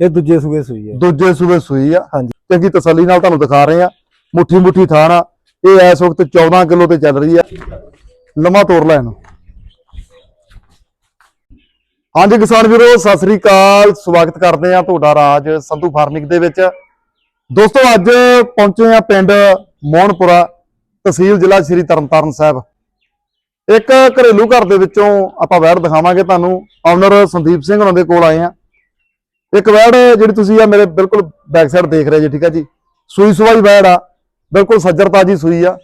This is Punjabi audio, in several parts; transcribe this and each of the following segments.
ਇਹ ਦੂਜੇ ਸੂਏ ਸੂਈ ਹੈ। ਦੂਜੇ ਸੂਬੇ ਸੂਈ ਆ। ਹਾਂਜੀ। ਚੰਗੀ ਤਸੱਲੀ ਨਾਲ ਤੁਹਾਨੂੰ ਦਿਖਾ ਰਹੇ ਆ ਮੁੱਠੀ ਮੁੱਠੀ ਥਾਣ ਆ। ਇਹ ਇਸ ਵਕਤ 14 ਕਿਲੋ ਤੇ ਚੱਲ ਰਹੀ ਆ। ਲੰਮਾ ਤੋੜ ਲੈ ਇਹਨੂੰ। ਹਾਂਜੀ ਕਿਸਾਨ ਵੀਰੋ ਸਤਿ ਸ੍ਰੀ ਅਕਾਲ। ਸਵਾਗਤ ਕਰਦੇ ਆ ਤੁਹਾਡਾ ਰਾਜ ਸੰਧੂ ਫਾਰਮਿੰਗ ਦੇ ਵਿੱਚ। ਦੋਸਤੋ ਅੱਜ ਪਹੁੰਚੇ ਆ ਪਿੰਡ ਮੋਹਨਪੁਰਾ ਤਹਿਸੀਲ ਜ਼ਿਲ੍ਹਾ ਸ਼੍ਰੀ ਤਰਨਤਾਰਨ ਸਾਹਿਬ। ਇੱਕ ਘਰੇਲੂ ਘਰ ਦੇ ਵਿੱਚੋਂ ਆਪਾਂ ਵੈੜ ਦਿਖਾਵਾਂਗੇ ਤੁਹਾਨੂੰ। ਓਨਰ ਸੰਦੀਪ ਸਿੰਘ ਉਹਨਾਂ ਦੇ ਕੋਲ ਆਏ ਆ ਇੱਕ ਵੈੜ ਜਿਹੜੀ ਤੁਸੀਂ ਆ ਮੇਰੇ ਬਿਲਕੁਲ ਬੈਕ ਸਾਈਡ ਦੇਖ ਰਹੇ ਜੀ, ਠੀਕ ਆ ਜੀ? ਸੂਈ ਸਵਾਈ ਵੈੜ ਆ, ਬਿਲਕੁਲ ਸੱਜਰ ਤਾਜੀ ਸੂਈ ਆ।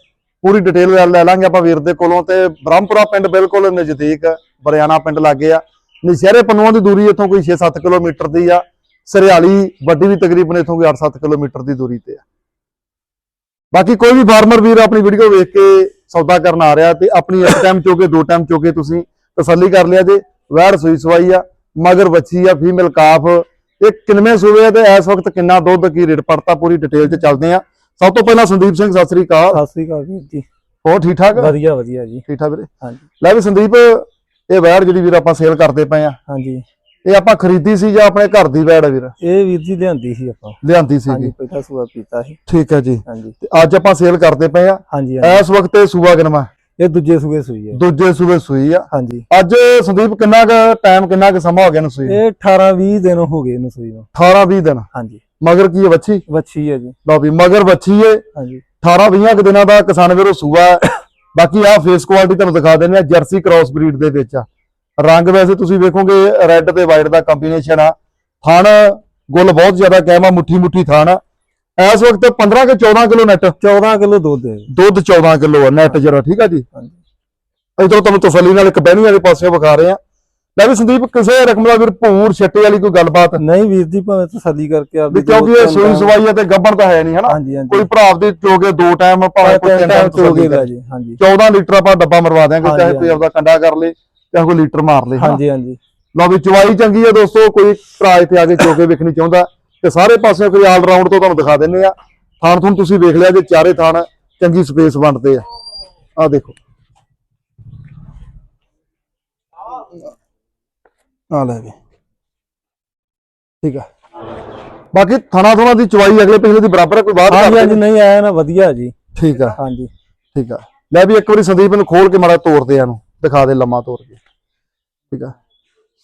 ਪੂਰੀ ਡਿਟੇਲ ਲੈ ਲਾਂਗੇ ਆਪਾਂ ਵੀਰ ਦੇ ਕੋਲੋਂ ਤੇ ਬ੍ਰਹਮਪੁਰਾ ਪਿੰਡ ਬਿਲਕੁਲ ਨਜ਼ਦੀਕ ਬਰਿਆਣਾ ਪਿੰਡ ਲਾਗੇ ਆ। ਨਸ਼ਹਿਰੇ ਪੰਨੂਆਂ ਦੀ ਦੂਰੀ ਇੱਥੋਂ ਕੋਈ 6-7 ਕਿਲੋਮੀਟਰ ਦੀ ਆ। ਸਰਿਆਲੀ ਵੱਡੀ ਵੀ ਤਕਰੀਬਨ ਇੱਥੋਂ ਕੋਈ 8-7 ਕਿਲੋਮੀਟਰ ਦੀ ਦੂਰੀ ਤੇ ਆ। ਬਾਕੀ ਕੋਈ ਵੀ ਫਾਰਮਰ ਵੀਰ ਆਪਣੀ ਵੀਡੀਓ ਵੇਖ ਕੇ ਸੌਦਾ ਕਰਨ ਆ ਰਿਹਾ ਤੇ ਆਪਣੀ ਇੱਕ ਟਾਈਮ ਚੋਕੇ ਦੋ ਟਾਈਮ ਚੋਕੇ ਤੁਸੀਂ ਤਸੱਲੀ ਕਰ ਲਿਆ ਜੇ। ਵੈੜ ਸੂਈ ਸਵਾਈ ਆ, ਮਗਰ ਬੱਚੀ ਆ ਫੀਮੇਲ ਕਾਫ ਇਹ ਕਿੰਨਵੇਂ ਆ ਤੇ ਇਸ ਵਕਤ ਕਿੰਨਾ ਦੁੱਧ ਕੀ ਰੇਟ ਪੜਤਾ ਪੂਰੀ ਡਿਟੇਲ 'ਚ ਚੱਲਦੇ ਆ। ਸਭ ਤੋਂ ਪਹਿਲਾਂ ਸੰਦੀਪ ਸਿੰਘ ਸਤਿ ਸ੍ਰੀ ਅਕਾਲ। ਸਤਿ ਸ੍ਰੀ ਅਕਾਲ ਵੀਰ ਜੀ। ਹੋਰ ਠੀਕ ਠਾਕ? ਵਧੀਆ ਵਧੀਆ ਜੀ। ਠੀਕ ਠਾਕ ਵੀਰੇ? ਹਾਂਜੀ। ਲੈ ਵੀ ਸੰਦੀਪ ਇਹ ਵੈੜ ਜਿਹੜੀ ਵੀਰ ਆਪਾਂ ਸੇਲ ਕਰਦੇ ਪਏ ਆ ਹਾਂਜੀ। ਇਹ ਆਪਾਂ ਖਰੀਦੀ ਸੀ ਜਾਂ ਆਪਣੇ ਘਰ ਦੀ ਵੈੜ ਆ ਵੀਰ? ਇਹ ਵੀਰ ਜੀ ਲਿਆਂਦੀ ਸੀ ਆਪਾਂ। ਲਿਆਂਦੀ ਹਾਂਜੀ ਸੀਗੀ ਪਹਿਲਾ ਸੂਆ ਪੀਤਾ ਸੀ। ਠੀਕ ਹੈ ਜੀ। ਹਾਂਜੀ। ਤੇ ਅੱਜ ਆਪਾਂ ਸੇਲ ਕਰਦੇ ਪਏ ਆ। ਹਾਂਜੀ ਹਾਂਜੀ। ਇਸ ਵਕਤ ਇਹ ਸੂਆ ਕਿਨਮਾ ਇਹ ਦੂਜੇ ਸੂਏ ਸੂਈ ਹੈ। ਦੂਜੇ ਸੂਬੇ ਸੂਈ ਆ। ਹਾਂਜੀ। ਅੱਜ ਸੰਦੀਪ ਕਿੰਨਾ ਕੁ ਟਾਈਮ ਕਿੰਨਾ ਕੁ ਸਮਾਂ ਹੋ ਗਿਆ ਨੂੰ ਸੂਈ ਨੂੰ? ਇਹ 18 20 ਦਿਨ ਹੋ ਗਏ ਇਹਨੂੰ ਸੂਈ ਨੂੰ। 18 20 ਦਿਨ। ਹਾਂਜੀ। ਮਗਰ ਕੀ ਹੈ ਬੱਚੀ ਵੱਛੀ ਹੈ ਜੀ। ਲਓ ਵੀ ਮਗਰ ਬੱਚੀ ਏ ਹਾਂਜੀ। 18 20 ਕੁ ਦਿਨਾਂ ਦਾ ਕਿਸਾਨ ਵੀਰੋ ਸੂਆ ਹੈ। ਬਾਕੀ ਆ ਫੇਸ ਕੁਆਲਿਟੀ ਤੁਹਾਨੂੰ ਦਿਖਾ ਦਿੰਦੇ ਆ ਜਰਸੀ ਕ੍ਰਾਸ ਬਰੀਡ ਦੇ ਵਿੱਚ ਆ। ਰੰਗ ਵੈਸੇ ਤੁਸੀਂ ਵੇਖੋਗੇ ਰੈੱਡ ਤੇ ਵਾਈਟ ਦਾ ਕੰਬੀਨੇਸ਼ਨ ਆ। ਥਣ ਗੁੱਲ ਬਹੁਤ ਜ਼ਿਆਦਾ ਕਹਿਮਾ ਮੁੱਠੀ ਮੁੱਠੀ ਥਣ ਆ। ਇਸ ਵਕਤ 15 ਕਿ 14 ਕਿਲੋ ਨੈਟ 14 ਕਿਲੋ ਦੁੱਧ ਹੈ। ਦੁੱਧ 14 ਕਿਲੋ ਆ ਨੈਟ ਜਰਾ ਠੀਕ ਆ ਜੀ? ਹਾਂਜੀ। ਇਧਰੋਂ ਤੁਹਾਨੂੰ ਤਸੱਲੀ ਨਾਲ ਇੱਕ ਬਹਿਣੀ ਵਾਲੇ ਪਾਸੇ ਵਿਖਾ ਰਹੇ ਆ ਲੈ ਵੀ ਸੰਦੀਪ ਕਿਸੇ ਰਕਮ ਦਾ ਵੀਰ ਭੂਰ ਛੱਟੇ ਵਾਲੀ ਕੋਈ ਗੱਲਬਾਤ? ਨਹੀਂ ਵੀਰ ਜੀ ਭਾਵੇਂ ਤਸੱਲੀ ਕਰਕੇ ਵੀ ਆਪਦੀ ਕਿਉਂਕਿ ਇਹ ਸੂਈ ਸਵਾਈ ਆ ਤੇ ਗੱਬਣ ਤਾਂ ਹੈ ਨਹੀਂ ਹਨਾ? ਕੋਈ ਭਰਾ ਆਪਦੇ ਚੋਗੇ ਦੋ ਟਾਈਮ ਭਾਵੇਂ ਕੋਈ ਤਿੰਨ ਟਾਈਮ ਚੋਗੇ ਚੋਗੇ ਦਾ ਜੀ ਹਾਂਜੀ। 14 ਲੀਟਰ ਆਪਾਂ ਡੱਬਾ ਮਰਵਾ ਦਿਆਂਗੇ ਚਾਹੇ ਕੋਈ ਆਪਦਾ ਕੰਡਾ ਕਰ ਲੇ ਚਾਹੇ ਕੋਈ ਲੀਟਰ ਮਾਰ ਲੇ। ਹਾਂਜੀ ਹਾਂਜੀ। ਲਓ ਵੀ ਚਵਾਈ ਚੰਗੀ ਹੈ ਦੋਸਤੋ ਕੋਈ ਭਰਾ ਇੱਥੇ ਆ ਕੇ ਚੋਕੇ ਵੇਖਣੀ ਚਾਹੁੰਦਾ। ਤੇ ਸਾਰੇ ਪਾਸੇ ਕੋਈ ਆਲ ਰਾਊਂਡ ਤੋਂ ਤੁਹਾਨੂੰ ਦਿਖਾ ਦਿੰਨੇ ਆ। ਥਾਣ ਥੁਣ ਤੁਸੀਂ ਵੇਖ ਲਿਆ ਜੇ ਚਾਰੇ ਥਾਣ ਚੰਗੀ ਸਪੇਸ ਵੰਡਦੇ ਆ। ਆ ਦੇਖੋ। ਆ ਲੈ ਵੀ। ਠੀਕ ਆ। ਬਾਕੀ ਥਾਣਾ ਥਾਣਾ ਦੀ ਚਵਾਈ ਅਗਲੇ ਪਿਛਲੇ ਦੀ ਬਰਾਬਰ ਹੈ ਕੋਈ ਬਾਤ ਹਾਂਜੀ ਹਾਂਜੀ ਨਹੀਂ। ਆਇਆ ਨਾ ਵਧੀਆ ਜੀ। ਠੀਕ ਆ। ਹਾਂਜੀ। ਠੀਕ ਆ। ਲੈ ਵੀ ਇੱਕ ਵਾਰੀ ਸੰਦੀਪ ਨੂੰ ਖੋਲ ਕੇ ਮਾੜਾ ਤੋੜ ਦੇ ਇਹਨੂੰ। ਦਿਖਾ ਦੇ ਲੰਮਾ ਤੋੜ ਕੇ। ਠੀਕ ਆ।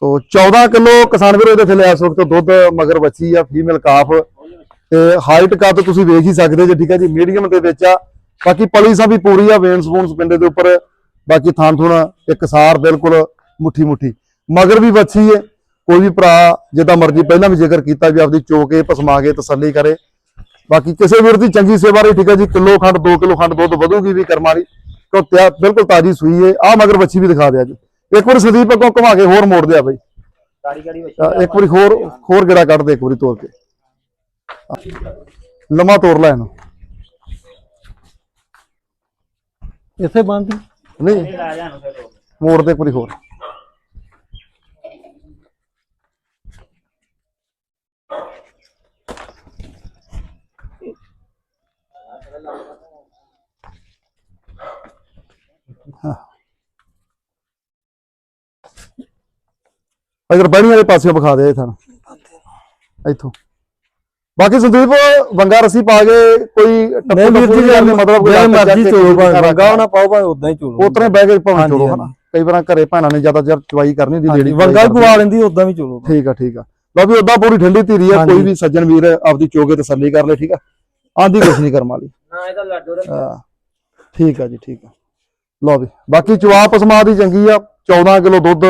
ਸੋ 14 ਕਿਲੋ ਕਿਸਾਨ ਵੀਰੋ ਇਹਦੇ ਥੱਲੇ ਇਸ ਵਕਤ ਦੁੱਧ ਮਗਰ ਬੱਚੀ ਆ ਫੀਮੇਲ ਕਾਫ ਤੇ ਹਾਈਟ ਕੱਦ ਤੁਸੀਂ ਵੇਖ ਹੀ ਸਕਦੇ ਜੇ, ਠੀਕ ਹੈ ਜੀ ਮੀਡੀਅਮ ਦੇ ਵਿੱਚ ਆ। ਬਾਕੀ ਪਲੀ ਸਾ ਵੀ ਪੂਰੀ ਆ ਵੇਨਸ ਵੂਨਸ ਪਿੰਡੇ ਦੇ ਉੱਪਰ। ਬਾਕੀ ਥਾਂ ਥੁਣ ਇੱਕ ਸਾਰ ਬਿਲਕੁਲ ਮੁੱਠੀ ਮੁੱਠੀ। ਮਗਰ ਵੀ ਬੱਚੀ ਏ, ਕੋਈ ਵੀ ਭਰਾ ਜਿੱਦਾਂ ਮਰਜ਼ੀ ਪਹਿਲਾਂ ਵੀ ਜ਼ਿਕਰ ਕੀਤਾ ਵੀ ਆਪਦੀ ਚੋਕੇ ਪਸਮਾ ਕੇ ਤਸੱਲੀ ਕਰੇ। ਬਾਕੀ ਕਿਸੇ ਵੀਰ ਦੀ ਚੰਗੀ ਸੇਵਾ ਰਹੀ, ਠੀਕ ਹੈ ਜੀ, ਕਿਲੋ ਖੰਡ 2 ਕਿਲੋ ਖੰਡ ਦੁੱਧ ਵਧੂਗੀ ਵੀ ਕਰਮਾਂ ਵਾਲੀ ਕਿਉਂ ਤਿਆ ਬਿਲਕੁਲ ਤਾਜੀ ਸੂਈ ਏ। ਆ ਮਗਰ ਬੱਚੀ ਵੀ ਦਿਖਾ ਦਿਆ ਜੀ। ਇੱਕ ਵਾਰੀ ਸੰਦੀਪ ਅੱਗੋਂ ਘੁਮਾ ਕੇ ਹੋਰ ਮੋੜ ਦਿਆ ਬਈ। ਇੱਕ ਵਾਰੀ ਹੋਰ ਹੋਰ ਗੇੜਾ ਕੱਢ ਦੇ ਇੱਕ ਵਾਰੀ ਤੋੜ ਕੇ। ਲੰਮਾ ਤੋੜ ਲੈ ਇਹਨੂੰ। ਇੱਥੇ ਬੰਦ ਨਹੀਂ ਮੋੜ ਦੇ ਇੱਕ ਵਾਰੀ ਹੋਰ। ਅਗਰ ਬਣੀ ਵਾਲੇ ਪਾਸੇ ਵਿਖਾ ਦੇ ਤੁਹਾਨੂੰ ਇੱਥੋਂ। ਬਾਕੀ ਸੰਦੀਪ ਵੰਗਾ ਰਸੀ ਪਾ ਕੇ ਕੋਈ ਟੱਪੂ ਨਹੀਂ ਟੱਪੂ ਮਤਲਬ ਕੋਈ ਮਰਜ਼ੀ ਚੋਲੋ ਭਾਵੇਂ ਰੰਗਾ ਨਾ ਪਾਓ ਭਾਵੇਂ ਉਦਾਂ ਹੀ ਚੋਲੋ। ਉਤਰੇ ਬਹਿ ਕੇ ਭਾਵੇਂ ਚੋਲੋ ਹਨਾ। ਕਈ ਵਾਰਾਂ ਘਰੇ ਭੈਣਾਂ ਨੇ ਜ਼ਿਆਦਾ ਚਿਰ ਚਵਾਈ ਕਰਨੀ ਦੀ ਹਾਂਜੀ ਜਿਹੜੀ ਵੰਗਾ ਹੀ ਪਵਾ ਲੈਂਦੀ ਉਦਾਂ ਵੀ ਚੋਲੋ। ਠੀਕ ਆ ਠੀਕ ਆ। ਲਓ ਵੀ ਉਦਾਂ ਪੂਰੀ ਠੰਡੀ ਧੀਰੀ ਆ। ਕੋਈ ਵੀ ਸੱਜਣ ਵੀਰ ਆਪਦੀ ਚੋਗੇ ਤਸੱਲੀ ਕਰ ਲੈ ਠੀਕ ਆ। ਆਂਦੀ ਕੁਛ ਨਹੀਂ ਕਰਮ ਵਾਲੀ। ਇਹਦਾ ਲਾਡੋ ਠੀਕ ਆ ਜੀ ਠੀਕ ਆ। ਲਓ ਵੀ ਬਾਕੀ ਚਵਾਪ ਸਮਾ ਦੀ ਚੰਗੀ ਆ 14 ਕਿਲੋ ਦੁੱਧ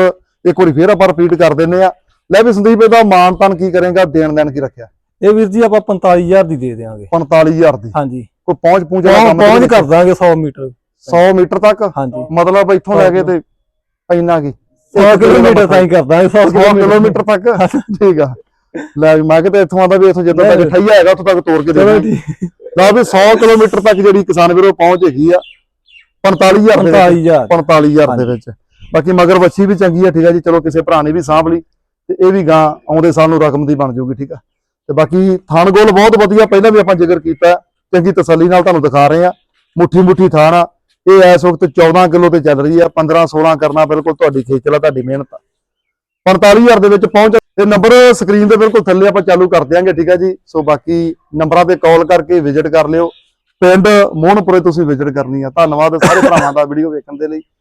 ਇੱਕ ਵਾਰੀ ਫੇਰ ਆਪਾਂ ਰਿਪੀਟ ਕਰ ਦਿੰਨੇ ਆ ਲੈ ਵੀ ਸੰਦੀਪ ਇਹਦਾ ਮਾਨ ਤਾਨ ਕੀ ਕਰੇਗਾ? ਦੇਣ ਦੇਣ ਕੀ ਰੱਖਿਆ? ਇਹ ਵੀਰ ਜੀ ਆਪਾਂ 45000 ਦੀ ਦੇ ਦੇਵਾਂਗੇ 45000 ਦੀ। ਹਾਂਜੀ। ਕੋਈ ਪਹੁੰਚ ਪੂੰਚ ਵਾਲਾ ਪਹੁੰਚ ਕੰਮ ਪਹੁੰਚ ਕਰ ਦਾਂਗੇ 100 ਮੀਟਰ। 100 ਮੀਟਰ ਤੱਕ? ਹਾਂਜੀ। ਮਤਲਬ ਇੱਥੋਂ ਲੈ ਕੇ ਤੇ ਇੰਨਾ ਕੀ? 100 ਕਿਲੋਮੀਟਰ ਤਾਈਂ ਕਰ ਦਾਂਗੇ 100 100 ਕਿਲੋਮੀਟਰ ਤੱਕ? ਠੀਕ ਆ। ਲੈ ਵੀ ਮੈਂ ਕਿਤੇ ਇੱਥੋਂ ਆਂਦਾ ਵੀ ਇੱਥੋਂ ਜਿੱਦਾਂ ਤੱਕ ਠਈਆ ਹੈਗਾ ਉੱਥੋਂ ਤੱਕ ਤੋੜ ਕੇ ਦੇ ਲਓ ਵੀ 100 ਕਿਲੋਮੀਟਰ ਤੱਕ ਜਿਹੜੀ ਕਿਸਾਨ ਵੀਰੋ ਪਹੁੰਚ ਹੈਗੀ ਆ 45000 ਦੇ ਵਿੱਚ। 45000 45000 ਦੇ ਵਿੱਚ। ਬਾਕੀ ਮਗਰ ਵੱਛੀ ਵੀ ਚੰਗੀ ਹੈ ਠੀਕ ਹੈ ਜੀ। ਚਲੋ ਕਿਸੇ ਭਰਾ ਨੇ ਵੀ ਸਾਂਭ ਲਈ ਤੇ ਇਹ ਵੀ ਗਾਂ ਆਉਂਦੇ ਸਾਲ ਨੂੰ ਰਕਮ ਦੀ ਬਣ ਜਾਊਗੀ ਠੀਕ ਹੈ ਤੇ ਬਾਕੀ ਥਾਣ ਗੋਲ ਬਹੁਤ ਵਧੀਆ, ਪਹਿਲਾਂ ਵੀ ਆਪਾਂ ਜ਼ਿਕਰ ਕੀਤਾ, ਚੰਗੀ ਤਸੱਲੀ ਨਾਲ ਤੁਹਾਨੂੰ ਦਿਖਾ ਰਹੇ ਆ। ਮੁੱਠੀ ਮੁੱਠੀ ਥਾਣ ਆ। ਇਹ ਇਸ ਵਕਤ 14 ਕਿਲੋ ਤੇ ਚੱਲ ਰਹੀ ਆ 15 16 ਕਰਨਾ ਬਿਲਕੁਲ ਤੁਹਾਡੀ ਖੇਚਲਾ, ਤੁਹਾਡੀ ਮਿਹਨਤ ਆ। 45000 ਦੇ ਵਿੱਚ ਪਹੁੰਚ ਤੇ ਨੰਬਰ ਸਕਰੀਨ ਦੇ ਬਿਲਕੁਲ ਥੱਲੇ ਆਪਾਂ ਚਾਲੂ ਕਰ ਦਿਆਂਗੇ, ਠੀਕ ਹੈ ਜੀ। ਸੋ ਬਾਕੀ ਨੰਬਰਾਂ ਤੇ ਕਾਲ ਕਰਕੇ ਵਿਜ਼ਿਟ ਕਰ ਲਿਓ। ਪਿੰਡ ਮੋਹਨਪੁਰੇ ਤੁਸੀਂ ਵਿਜ਼ਿਟ ਕਰਨੀ ਆ। ਧੰਨਵਾਦ ਸਾਰੇ ਭਰਾਵਾਂ ਦਾ ਵੀਡੀਓ ਵੇਖਣ ਦੇ ਲਈ।